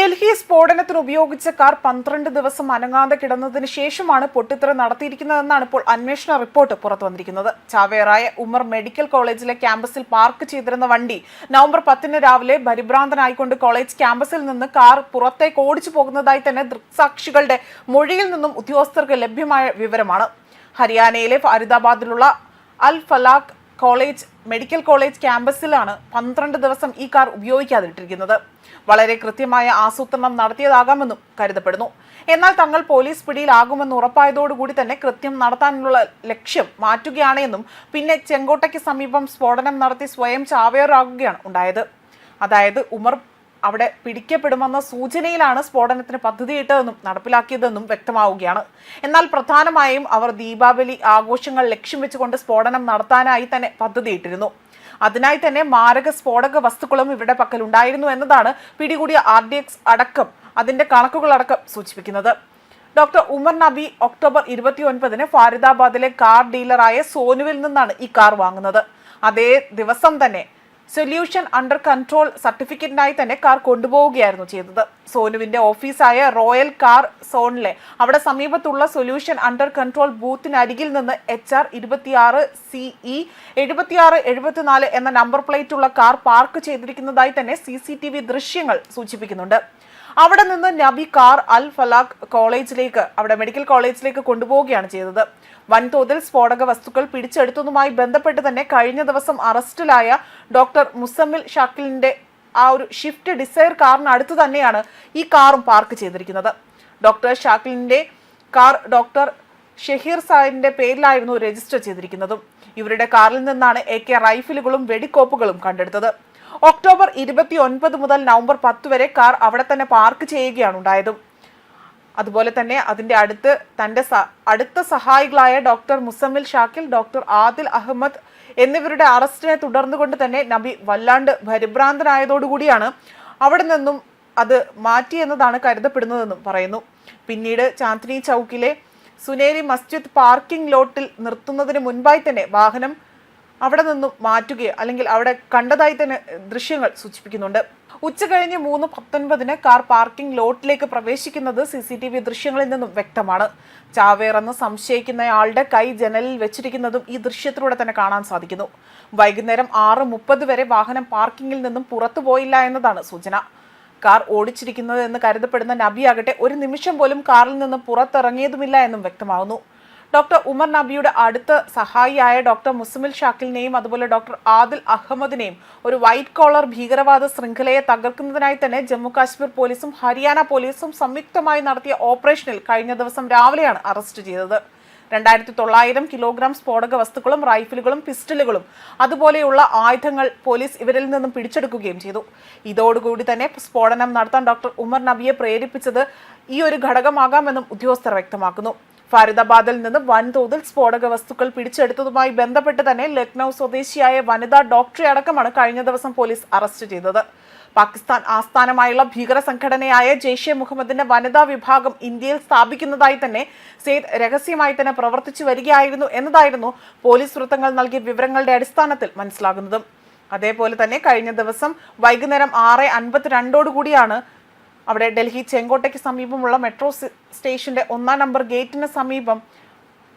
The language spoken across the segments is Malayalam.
ഡൽഹി സ്ഫോടനത്തിന് ഉപയോഗിച്ച കാർ പന്ത്രണ്ട് ദിവസം അനങ്ങാതെ കിടന്നതിന് ശേഷമാണ് പൊട്ടിത്തെറി നടത്തിയിരിക്കുന്നതെന്നാണ് ഇപ്പോൾ അന്വേഷണ റിപ്പോർട്ട് പുറത്തുവന്നിരിക്കുന്നത് ചാവേറായ ഉമർ മെഡിക്കൽ കോളേജിലെ ക്യാമ്പസിൽ പാർക്ക് ചെയ്തിരുന്ന വണ്ടി നവംബർ പത്തിന് രാവിലെ പരിഭ്രാന്തനായിക്കൊണ്ട് കോളേജ് ക്യാമ്പസിൽ നിന്ന് കാർ പുറത്തേക്ക് ഓടിച്ചു പോകുന്നതായി തന്നെ ദൃക്സാക്ഷികളുടെ മൊഴിയിൽ നിന്നും ഉദ്യോഗസ്ഥർക്ക് ലഭ്യമായ വിവരമാണ്. ഹരിയാനയിലെ ഫരീദാബാദിലുള്ള Al Falah college medical college ക്യാമ്പസിലാണ് പന്ത്രണ്ട് ദിവസം ഈ കാർ ഉപയോഗിക്കാതിട്ടിരിക്കുന്നത് വളരെ കൃത്യമായ ആസൂത്രണം നടത്തിയതാകാമെന്നും കരുതപ്പെടുന്നു. എന്നാൽ തങ്ങൾ പോലീസ് പിടിയിലാകുമെന്ന് ഉറപ്പായതോടുകൂടി തന്നെ കൃത്യം നടത്താനുള്ള ലക്ഷ്യം മാറ്റുകയാണെന്നും പിന്നെ ചെങ്കോട്ടയ്ക്ക് സമീപം സ്ഫോടനം നടത്തി സ്വയം ചാവേറാകുകയാണ് ഉണ്ടായത്. അതായത് ഉമർ അവിടെ പിടിക്കപ്പെടുമെന്ന സൂചനയിലാണ് സ്ഫോടനത്തിന് പദ്ധതിയിട്ടതെന്നും നടപ്പിലാക്കിയതെന്നും വ്യക്തമാവുകയാണ്. എന്നാൽ പ്രധാനമായും അവർ ദീപാവലി ആഘോഷങ്ങൾ ലക്ഷ്യം വെച്ചുകൊണ്ട് സ്ഫോടനം നടത്താനായി തന്നെ പദ്ധതിയിട്ടിരുന്നു. അതിനായി തന്നെ മാരക സ്ഫോടക വസ്തുക്കളും ഇവരുടെ പക്കൽ ഉണ്ടായിരുന്നു എന്നതാണ് പിടികൂടിയ ആർ ഡി എക്സ് അടക്കം അതിന്റെ കണക്കുകളടക്കം സൂചിപ്പിക്കുന്നത്. ഡോക്ടർ ഉമർ നബി ഒക്ടോബർ ഇരുപത്തി ഒൻപതിന് ഫാരിദാബാദിലെ കാർ ഡീലറായ സോനുവിൽ നിന്നാണ് ഈ കാർ വാങ്ങുന്നത്. അതേ ദിവസം തന്നെ സൊല്യൂഷൻ അണ്ടർ കൺട്രോൾ സർട്ടിഫിക്കറ്റിനായി തന്നെ കാർ കൊണ്ടുപോവുകയായിരുന്നു ചെയ്തത്. സോനുവിന്റെ ഓഫീസായ റോയൽ കാർ സോണിലെ അവിടെ സമീപത്തുള്ള സൊല്യൂഷൻ അണ്ടർ കൺട്രോൾ ബൂത്തിനരികിൽ നിന്ന് എച്ച് ആർ ഇരുപത്തിയാറ് സി ഇ എഴുപത്തിയാറ് എഴുപത്തിനാല് എന്ന നമ്പർ പ്ലേറ്റുള്ള കാർ പാർക്ക് ചെയ്തിരിക്കുന്നതായി തന്നെ സി സി ടി വി ദൃശ്യങ്ങൾ സൂചിപ്പിക്കുന്നുണ്ട്. അവിടെ നിന്ന് നബി കാർ അൽ ഫലാഖ് കോളേജിലേക്ക് അവിടെ മെഡിക്കൽ കോളേജിലേക്ക് കൊണ്ടുപോവുകയാണ് ചെയ്തത്. വൻതോതിൽ സ്ഫോടക വസ്തുക്കൾ പിടിച്ചെടുത്തതുമായി ബന്ധപ്പെട്ട് തന്നെ കഴിഞ്ഞ ദിവസം അറസ്റ്റിലായ ഡോക്ടർ മുസമ്മിൽ ഷാക്കിലിന്റെ ആ ഒരു ഷിഫ്റ്റ് ഡിസയർ കാറിന് അടുത്ത് തന്നെയാണ് ഈ കാറും പാർക്ക് ചെയ്തിരിക്കുന്നത്. ഡോക്ടർ ഷാക്കിലിന്റെ കാർ ഡോക്ടർ ഷഹീർ സാഹിബിന്റെ പേരിലായിരുന്നു രജിസ്റ്റർ ചെയ്തിരിക്കുന്നതും. ഇവരുടെ കാറിൽ നിന്നാണ് എ കെ റൈഫിലുകളും വെടിക്കോപ്പുകളും കണ്ടെടുത്തത്. ഒക്ടോബർ ഇരുപത്തി ഒൻപത് മുതൽ നവംബർ പത്ത് വരെ കാർ അവിടെ തന്നെ പാർക്ക് ചെയ്യുകയാണ് ഉണ്ടായത്. അതുപോലെ തന്നെ അതിന്റെ അടുത്ത് തന്റെ അടുത്ത സഹായികളായ ഡോക്ടർ മുസമ്മിൽ ഷാക്കിൽ ഡോക്ടർ ആദിൽ അഹമ്മദ് എന്നിവരുടെ അറസ്റ്റിനെ തുടർന്നുകൊണ്ട് തന്നെ നബി വല്ലാണ്ട് പരിഭ്രാന്തനായതോടുകൂടിയാണ് അവിടെ നിന്നും അത് മാറ്റി എന്നതാണ് കരുതപ്പെടുന്നതെന്നും പറയുന്നു. പിന്നീട് ചാന്ദിനി ചൗക്കിലെ സുനേരി മസ്ജിദ് പാർക്കിംഗ് ലോട്ടിൽ നിർത്തുന്നതിന് മുൻപായി തന്നെ വാഹനം അവിടെ നിന്നും മാറ്റുകയോ അല്ലെങ്കിൽ അവിടെ കണ്ടതായി തന്നെ ദൃശ്യങ്ങൾ സൂചിപ്പിക്കുന്നുണ്ട്. ഉച്ച കഴിഞ്ഞ് മൂന്ന് പത്തൊൻപതിന് കാർ പാർക്കിംഗ് ലോട്ടിലേക്ക് പ്രവേശിക്കുന്നത് സി സി ടി വി ദൃശ്യങ്ങളിൽ നിന്നും വ്യക്തമാണ്. ചാവേറെന്ന് സംശയിക്കുന്നയാളുടെ കൈ ജനലിൽ വെച്ചിരിക്കുന്നതും ഈ ദൃശ്യത്തിലൂടെ തന്നെ കാണാൻ സാധിക്കുന്നു. വൈകുന്നേരം ആറ് മുപ്പത് വരെ വാഹനം പാർക്കിങ്ങിൽ നിന്നും പുറത്തു പോയില്ല എന്നതാണ് സൂചന. കാർ ഓടിച്ചിരിക്കുന്നത് എന്ന് കരുതപ്പെടുന്ന നബിയാകട്ടെ ഒരു നിമിഷം പോലും കാറിൽ നിന്നും പുറത്തിറങ്ങിയതുമില്ല എന്നും വ്യക്തമാവുന്നു. ഡോക്ടർ ഉമർ നബിയുടെ അടുത്ത സഹായിയായ ഡോക്ടർ മുസ്മിൽ ഷാക്കിലിനെയും അതുപോലെ ഡോക്ടർ ആദിൽ അഹമ്മദിനെയും ഒരു വൈറ്റ് കോളർ ഭീകരവാദ ശൃംഖലയെ തകർക്കുന്നതിനായി തന്നെ ജമ്മു കാശ്മീർ പോലീസും ഹരിയാന പോലീസും സംയുക്തമായി നടത്തിയ ഓപ്പറേഷനിൽ കഴിഞ്ഞ ദിവസം രാവിലെയാണ് അറസ്റ്റ് ചെയ്തത്. രണ്ടായിരത്തി തൊള്ളായിരം കിലോഗ്രാം സ്ഫോടക വസ്തുക്കളും റൈഫിലുകളും പിസ്റ്റലുകളും അതുപോലെയുള്ള ആയുധങ്ങൾ പോലീസ് ഇവരിൽ നിന്നും പിടിച്ചെടുക്കുകയും ചെയ്തു. ഇതോടുകൂടി തന്നെ സ്ഫോടനം നടത്താൻ ഡോക്ടർ ഉമർ നബിയെ പ്രേരിപ്പിച്ചത് ഈ ഒരു ഘടകമാകാമെന്നും ഉദ്യോഗസ്ഥർ വ്യക്തമാക്കുന്നു. ഫരീദാബാദിൽ നിന്ന് വൻതോതിൽ സ്ഫോടക വസ്തുക്കൾ പിടിച്ചെടുത്തതുമായി ബന്ധപ്പെട്ട് തന്നെ ലക്നൌ സ്വദേശിയായ വനിതാ ഡോക്ടറെ അടക്കമാണ് കഴിഞ്ഞ ദിവസം പോലീസ് അറസ്റ്റ് ചെയ്തത്. പാകിസ്ഥാൻ ആസ്ഥാനമായുള്ള ഭീകര സംഘടനയായ ജെയ്ഷെ മുഹമ്മദിന്റെ വനിതാ വിഭാഗം ഇന്ത്യയിൽ സ്ഥാപിക്കുന്നതായി തന്നെ സെയ്ദ് രഹസ്യമായി തന്നെ പ്രവർത്തിച്ചു വരികയായിരുന്നു എന്നതായിരുന്നു പോലീസ് വൃത്തങ്ങൾ നൽകിയ വിവരങ്ങളുടെ അടിസ്ഥാനത്തിൽ മനസ്സിലാകുന്നതും. അതേപോലെ തന്നെ കഴിഞ്ഞ ദിവസം വൈകുന്നേരം ആറ് അൻപത്തിരണ്ടോടുകൂടിയാണ് അവിടെ ഡൽഹി ചെങ്കോട്ടയ്ക്ക് സമീപമുള്ള മെട്രോ സ്റ്റേഷന്റെ ഒന്നാം നമ്പർ ഗേറ്റിന് സമീപം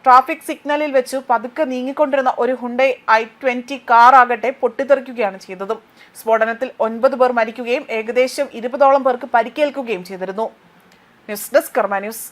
ട്രാഫിക് സിഗ്നലിൽ വെച്ച് പതുക്കെ നീങ്ങിക്കൊണ്ടിരുന്ന ഒരു ഹുണ്ടൈ ഐ ട്വന്റി കാർ ആകട്ടെ പൊട്ടിത്തെറിക്കുകയാണ് ചെയ്തതും. സ്ഫോടനത്തിൽ ഒൻപത് പേർ മരിക്കുകയും ഏകദേശം ഇരുപതോളം പേർക്ക് പരിക്കേൽക്കുകയും ചെയ്തിരുന്നു. News desk Karma news.